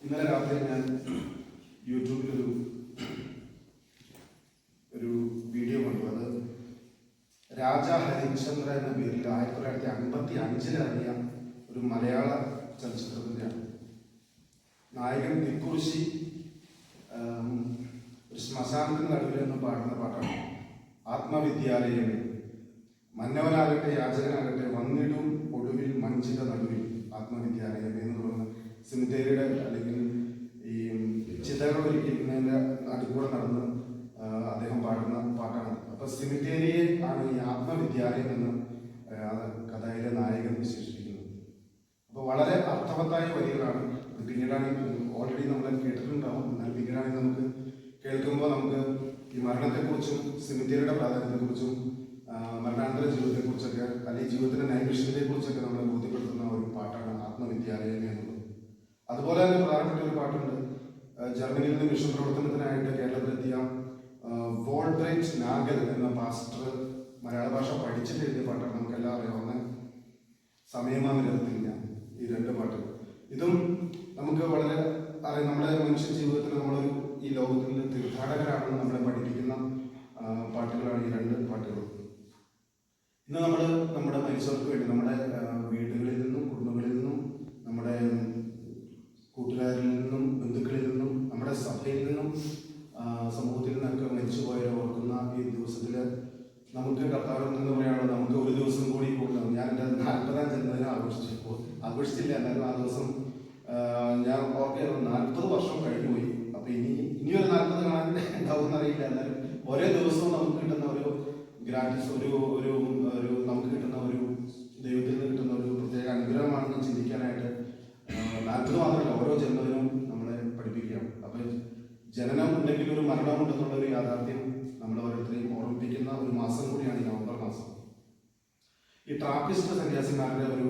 ഇന്നലെ രാത്രി ഞാൻ യൂട്യൂബിലൊരു ഒരു വീഡിയോ കണ്ടു. അത് രാജ ഹരിചന്ദ്ര എന്ന പേരിൽ ആയിരത്തി തൊള്ളായിരത്തി അൻപത്തി ഒരു മലയാള ചലച്ചിത്രത്തിന്റെയാണ്. നായകൻ തിക്കുറിശി ആം, ഒരു ശ്മശാനത്തിന് നടുവിൽ നിന്ന് പാടുന്ന പാട്ടാണ്. ആത്മവിദ്യാലയമേ മന്നവനാകട്ടെ യാചകനാകട്ടെ വന്നിടും ഒടുവിൽ മഞ്ചിത നടുവിൽ ആത്മവിദ്യാലയം എന്ന് പറയുന്ന സിമിത്തേരിയുടെ അല്ലെങ്കിൽ ഈ ചിതകൾ ഒരുക്കുന്നതിന്റെ അടുക്കൂടെ നടന്ന് അദ്ദേഹം പാടുന്ന പാട്ടാണ്. അപ്പൊ സിമിത്തേരിയെ ആണ് ഈ ആത്മവിദ്യാലയം എന്ന് കഥയിലെ നായകൻ വിശേഷിപ്പിക്കുന്നത്. അപ്പോൾ വളരെ അർത്ഥവത്തായ വരികളാണ്. പിന്നീടാണെങ്കിൽ പിന്നീടാണ് ഓൾറെഡി നമ്മൾ കേട്ടിട്ടുണ്ടാവും. എന്നാൽ പിന്നീടാണെങ്കിൽ നമുക്ക് കേൾക്കുമ്പോൾ നമുക്ക് ഈ മരണത്തെക്കുറിച്ചും സിമിത്തേരിയുടെ പ്രാധാന്യത്തെക്കുറിച്ചും മരണാനന്തര ജീവിതത്തെക്കുറിച്ചൊക്കെ അല്ലെങ്കിൽ ജീവിതത്തിന്റെ നൈമിഷ്യത്തെ കുറിച്ചൊക്കെ നമ്മളെ ബോധ്യപ്പെടുത്തുന്ന ഒരു പാട്ടാണ് ആത്മവിദ്യാലയം എന്നുള്ളത് അതുപോലെ തന്നെ പ്രധാനപ്പെട്ട ഒരു പാട്ടുണ്ട്. ജർമ്മനിയിൽ നിന്ന് മിഷൻ പ്രവർത്തനത്തിനായിട്ട് കേരളത്തിലെത്തിയ വോൾട്രേറ്റ് നാഗൽ എന്ന പാസ്റ്റർ മലയാള ഭാഷ പഠിച്ചിട്ട് എഴുതിയ പാട്ടാണ് നമുക്കെല്ലാം അറിയാവുന്ന സമയമാനത്തില്ല ഈ രണ്ട് പാട്ടുകൾ ഇതും നമുക്ക് വളരെ അറിയാം നമ്മുടെ മനുഷ്യ ജീവിതത്തിൽ നമ്മളൊരു ഈ ലോകത്തിൽ തീർത്ഥാടകരാണെന്ന് നമ്മളെ പഠിപ്പിക്കുന്ന പാട്ടുകളാണ് ഈ രണ്ട് പാട്ടുകൾ ഇന്ന് നമ്മൾ നമ്മുടെ മനുഷ്യർക്ക് വേണ്ടി നമ്മുടെ വീടുകളിൽ നിന്നും കുടുംബങ്ങളിൽ നിന്നും നമ്മുടെ കൂട്ടുകാരിൽ നിന്നും ബന്ധുക്കളിൽ നിന്നും നമ്മുടെ സഭയിൽ നിന്നും സമൂഹത്തിൽ നിന്നൊക്കെ മരിച്ചുപോയവരെ ഓർക്കുന്ന ഈ ദിവസത്തിൽ നമുക്ക് കർത്താവിൽ നിന്ന് പറയാനുള്ളത് നമുക്ക് ഒരു ദിവസം കൂടി കൂടുതൽ ഞാൻ എന്റെ നാൽപ്പതാം ജന്മദിനം ആഘോഷിച്ചു ആഘോഷിച്ചില്ല എന്നാലും ആ ദിവസം ആ, ഞാൻ ഓർക്കെ നാൽപ്പത് വർഷം കഴിഞ്ഞു പോയി അപ്പൊ ഇനി ഇനി ഒരു നാൽപ്പത് കാണാൻ ഉണ്ടാവും അറിയില്ല. എന്നാലും ഓരോ ദിവസവും നമുക്ക് കിട്ടുന്ന ഒരു ഗ്രാറ്റിസ് ഒരു ഒരു ഒരു നമുക്ക് കിട്ടുന്ന ഒരു ദൈവത്തിൽ നിന്ന് കിട്ടുന്ന ഒരു പ്രത്യേക അനുഗ്രഹമാണെന്ന് ചിന്തിക്കാനായിട്ട് നാൽപ്പത് മാത്രമല്ല ഓരോ ജന്മദിനവും നമ്മളെ പഠിപ്പിക്കുകയാണ്. അപ്പൊ ജനനം ഉണ്ടെങ്കിൽ ഒരു മരണമുണ്ടെന്നുള്ള ഒരു യാഥാർത്ഥ്യം നമ്മൾ ഓരോരുത്തരെയും ഓർമ്മിപ്പിക്കുന്ന ഒരു മാസം കൂടിയാണ് ഈ നവംബർ മാസം. ഈ ട്രാപ്പിസ്റ്റ് സന്യാസിമാരുടെ ഒരു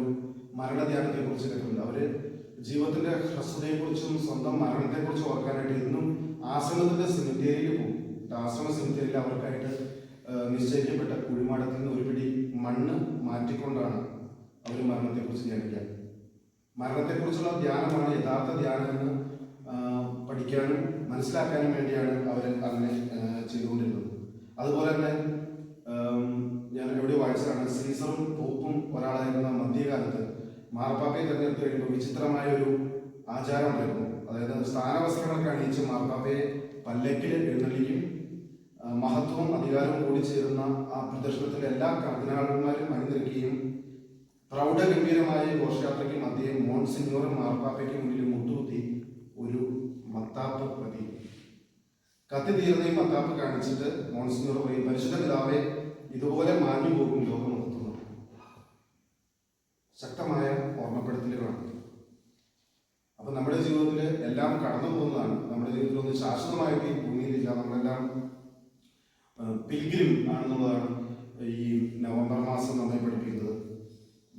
മരണധ്യാനത്തെ കുറിച്ച് കേട്ടിട്ടുണ്ട്. അവർ ജീവിതത്തിന്റെ ഹ്രസ്വതയെക്കുറിച്ചും സ്വന്തം മരണത്തെക്കുറിച്ചും ഓർക്കാനായിട്ട് ഇന്നും ആശ്രമത്തിന്റെ സിമിത്തേരിയിൽ പോകും. ആശ്രമ സിമിത്തേരിയിൽ അവർക്കായിട്ട് നിശ്ചയിക്കപ്പെട്ട കുഴിമാടത്തിൽ നിന്ന് ഒരു പിടി മണ്ണ് മാറ്റിക്കൊണ്ടാണ് അവർ മരണത്തെക്കുറിച്ച് ധ്യാനിക്കുക മരണത്തെക്കുറിച്ചുള്ള ധ്യാനമാണ് യഥാർത്ഥ ധ്യാനം എന്ന് പഠിക്കാനും മനസ്സിലാക്കാനും വേണ്ടിയാണ് അവർ അങ്ങനെ ചെയ്തുകൊണ്ടിരുന്നത്. അതുപോലെ തന്നെ ഞാൻ എവിടെ വായിച്ചതാണ് സീസറും പോപ്പും ഒരാളായിരുന്ന മധ്യകാലത്ത് മാർപ്പാപ്പയെ തെരഞ്ഞെടുത്ത് കഴിയുമ്പോൾ വിചിത്രമായ ഒരു ആചാരമുണ്ടായിരുന്നു. അതായത് സ്ഥാനവസ്ത്രങ്ങളൊക്കെ അണിയിച്ച് മാർപ്പാപ്പയെ പല്ലക്കിൽ എഴുന്നള്ളിക്കും മഹത്വവും അധികാരവും കൂടി ചേരുന്ന ആ പ്രദർശനത്തിലെ എല്ലാ കർദിനാളന്മാരും അണിനിരക്കുകയും പ്രൗഢഗംഭീരമായ ഘോഷയാത്രയ്ക്ക് മധ്യേ മോൺസിഞ്ഞോറും മാർപ്പാപ്പയ്ക്ക് മുന്നിൽ മുട്ടുകുത്തി ഒരു മത്താപ്പ് പ്രതി കത്തി തീർന്ന മത്താപ്പ് കാണിച്ചിട്ട് മോൺസിഞ്ഞോർ പറയും പരിശുദ്ധ പിതാവെ ഇതുപോലെ മാഞ്ഞു പോകും ലോകം മഹത്വം ശക്തമായ ഓർമ്മപ്പെടുത്തലുകളാണ്. നമ്മുടെ ജീവിതത്തിൽ എല്ലാം കടന്നു പോകുന്നതാണ്. നമ്മുടെ ജീവിതത്തിൽ ഒന്നും ശാശ്വതമായിട്ട് ഈ ഭൂമിയിലില്ല നമ്മളെല്ലാം പിൽഗ്രിം ആണെന്നുള്ളതാണ് ഈ നവംബർ മാസം നമ്മെ പഠിപ്പിക്കുന്നത്.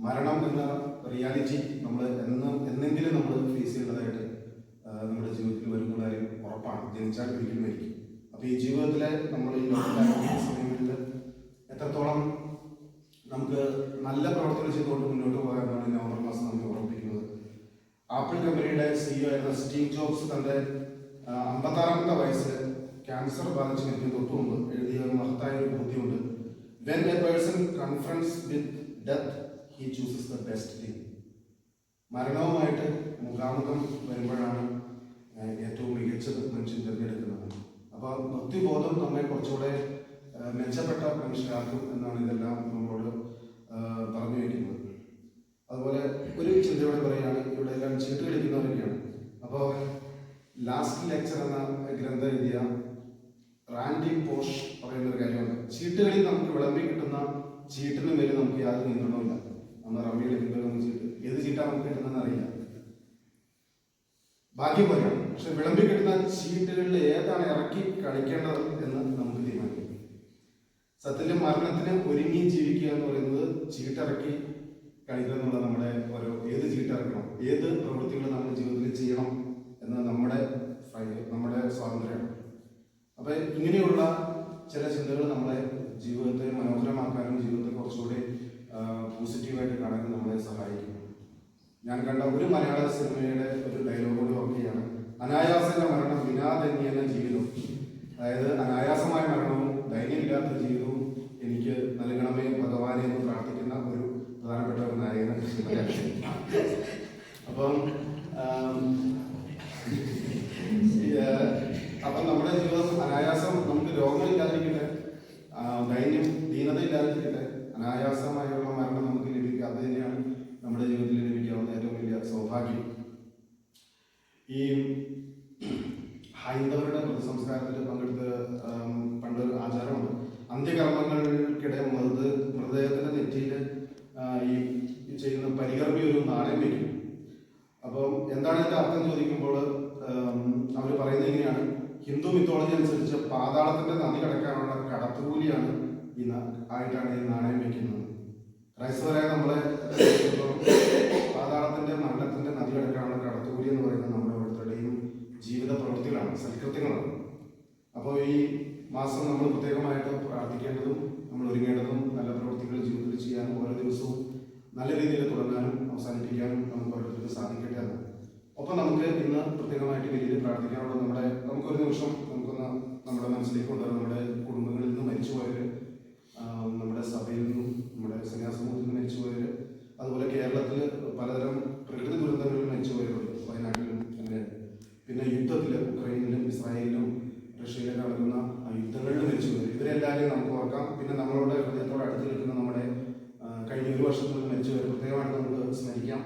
മരണം എന്ന റിയാലിറ്റി നമ്മൾ എന്ന് എന്നെങ്കിലും നമ്മൾ ഫേസ് ചെയ്യേണ്ടതായിട്ട് നമ്മുടെ ജീവിതത്തിൽ വരുന്ന കാര്യം ഉറപ്പാണ്. ജനിച്ചാൽ ഒരിക്കലും മരിക്കും. അപ്പൊ ഈ ജീവിതത്തിലെ നമ്മൾ ഈ സമയങ്ങളിൽ എത്രത്തോളം നമുക്ക് നല്ല പ്രവർത്തനം ചെയ്തുകൊണ്ട് മുന്നോട്ട് പോകാനാണ് നവംബർ ആപ്പിൾ കമ്പനിയുടെ സിഇഒ ആയിരുന്ന സ്റ്റീവ് ജോബ്സ് തന്റെ അമ്പത്താറാമത്തെ വയസ്സിൽ ക്യാൻസർ ബാധിച്ച് മരിക്കുന്ന തൊട്ടു മുമ്പ് എഴുതിയ ഒരു മഹത്തായ ഒരു ബുദ്ധിയുണ്ട്. When a person conference with death he chooses the best thing മരണവുമായിട്ട് മുഖാമുഖം വരുമ്പോഴാണ് ഏറ്റവും മികച്ചത് മനുഷ്യൻ തിരഞ്ഞെടുക്കുന്നത്. അപ്പോൾ ഭക്തിബോധം നമ്മെ കുറച്ചുകൂടെ മെച്ചപ്പെട്ട മനുഷ്യരാക്കും എന്നാണ് ഇതെല്ലാം നമ്മളോട് ആ, പറഞ്ഞു വയ്ക്കുന്നത് അതുപോലെ ഒരു ചിന്തയോടെ പറയുകയാണ് ഇവിടെ എല്ലാം ചീട്ട് കളിക്കുന്നവരൊക്കെയാണ് അപ്പോൾ ലാസ്റ്റ് ലെക്ചർ എന്ന ഗ്രന്ഥം എഴുതിയ റാൻഡി പോഷ് പറയുന്ന ഒരു കാര്യമുണ്ട്. ചീട്ടുകളിൽ നമുക്ക് വിളമ്പി കിട്ടുന്ന ചീട്ടിന് മേലെ നമുക്ക് യാതൊരു നിയന്ത്രണമില്ല നമ്മൾ റമ്മി കളിക്കുമ്പോൾ നമുക്ക് ചീട്ട് ഏത് ചീട്ടാണ് നമുക്ക് കിട്ടുന്നതെന്ന് അറിയില്ല. ഭാഗ്യം പോലെയാണ് പക്ഷെ വിളമ്പി കിട്ടുന്ന ചീട്ടുകളിൽ ഏതാണ് ഇറക്കി കളിക്കേണ്ടത് എന്ന് നമുക്ക് തീരുമാനിക്കാം. സത്യത്തിൽ മരണത്തിന് ഒരുങ്ങി ജീവിക്കുക എന്ന് പറയുന്നത് ചീട്ടിറക്കി കളിക്കുക എന്നുള്ള നമ്മുടെ ഓരോ ഏത് ചീട്ടിറക്കണം ഏത് പ്രവൃത്തികൾ നമ്മുടെ ജീവിതത്തിൽ ചെയ്യണം എന്ന് നമ്മുടെ സ്വ- നമ്മുടെ സ്വാതന്ത്ര്യമാണ് അപ്പൊ ഇങ്ങനെയുള്ള ചില ചിന്തകൾ നമ്മളെ ജീവിതത്തെ മനോഹരമാക്കാനും ജീവിതത്തെ കുറച്ചുകൂടി പോസിറ്റീവായിട്ട് കാണാനും നമ്മളെ സഹായിക്കും. ഞാൻ കണ്ട ഒരു മലയാള സിനിമയുടെ ഒരു ഡയലോഗോട് ഓക്കെയാണ് അനായാസന്റെ മരണം വിനാദന്യന ജീവിതം അതായത് അനായാസമായ മരണവും ധൈര്യമില്ലാത്ത ജീവിതവും എനിക്ക് നൽകണമേ ഭഗവാനെ എന്ന് പ്രാർത്ഥിക്കുന്ന ഒരു പ്രധാനപ്പെട്ട ഒരു നായകനാണ് അപ്പം ആം, ഈ, ആ, അപ്പം നമ്മുടെ ജീവിതം അനായാസം നമുക്ക് രോഗങ്ങളില്ലാതിരിക്കട്ടെ ആ, ധൈര്യം ദീനത ഇല്ലാതിരിക്കട്ടെ അനായാസമായുള്ള മരണം നമുക്ക് ലഭിക്കുക. അത് തന്നെയാണ് നമ്മുടെ ജീവിതത്തിൽ ലഭിക്കാവുന്ന ഏറ്റവും വലിയ സൗഭാഗ്യം. ഈ ഹൈന്ദവരുടെ സംസ്കാരത്തിൽ പങ്കെടുത്ത് പണ്ടൊരു ആചാരമുണ്ട്. അന്ത്യകർമ്മങ്ങൾക്കിടെ മൃത് മൃതദേഹത്തിന്റെ നെറ്റിയിൽ ഈ ഈ ചെയ്യുന്ന പരികർമ്മി ഒരു നാണയം വയ്ക്കും അപ്പം എന്താണ് ഇതിന്റെ അർത്ഥം ചോദിക്കുമ്പോൾ അവർ പറയുന്നത് ഇങ്ങനെയാണ്. ഹിന്ദു മിത്തോളജി അനുസരിച്ച് പാതാളത്തിന്റെ നന്ദി കടക്കാനുള്ള കടത്തുകൂലിയാണ് ഈ ആയിട്ടാണ് ഈ നാണയം വെക്കുന്നത്. ക്രൈസ്തവരായ നമ്മളെ പാതാളത്തിന്റെ മരണത്തിന്റെ നദി കടക്കാനുള്ള കടത്തുകൂലി എന്ന് പറയുന്നത് നമ്മുടെ ഓരോരുത്തരുടെയും ജീവിത പ്രവൃത്തികളാണ് സൽകൃത്യങ്ങളാണ്. അപ്പോൾ ഈ മാസം നമ്മൾ പ്രത്യേകമായിട്ട് പ്രാർത്ഥിക്കേണ്ടതും നമ്മൾ ഒരുങ്ങേണ്ടതും നല്ല പ്രവൃത്തികൾ ജീവിതത്തിൽ ചെയ്യാനും ഓരോ ദിവസവും നല്ല രീതിയിൽ തുടങ്ങാനും അവസാനിപ്പിക്കാനും നമുക്ക് ഓരോരുത്തർക്ക് സാധിക്കട്ടെ ഒപ്പം നമുക്ക് ഇന്ന് പ്രത്യേകമായിട്ട് വലിയ പ്രാർത്ഥിക്കാനുള്ള നമ്മുടെ നമുക്കൊരു നിമിഷം നമുക്കൊന്ന് നമ്മുടെ മനസ്സിലേക്ക് കൊണ്ടുവരാം നമ്മുടെ കുടുംബങ്ങളിൽ നിന്ന് മരിച്ചുപോയവര് ആ, നമ്മുടെ സഭയിൽ നിന്നും നമ്മുടെ സന്യാസമൂഹത്തിൽ നിന്ന് മരിച്ചുപോയവര് അതുപോലെ കേരളത്തിൽ പലതരം പ്രകൃതി ദുരന്തങ്ങളിൽ മരിച്ചുപോയവരുണ്ട് വയനാട്ടിലും അങ്ങനെ പിന്നെ യുദ്ധത്തിൽ ഉക്രൈനിലും ഇസ്രായേലിലും റഷ്യയിലൊക്കെ നടക്കുന്ന ആ യുദ്ധങ്ങളിൽ മരിച്ചുപോയവർ ഇവരെല്ലാവരെയും നമുക്ക് ഓർക്കാം. പിന്നെ നമ്മളോട് ഹൃദയത്തോട് അടുത്ത് നിൽക്കുന്ന നമ്മുടെ കഴിഞ്ഞ ഒരു വർഷത്തിൽ മരിച്ചുപോയവർ പ്രത്യേകമായിട്ട് നമുക്ക് സ്മരിക്കാം.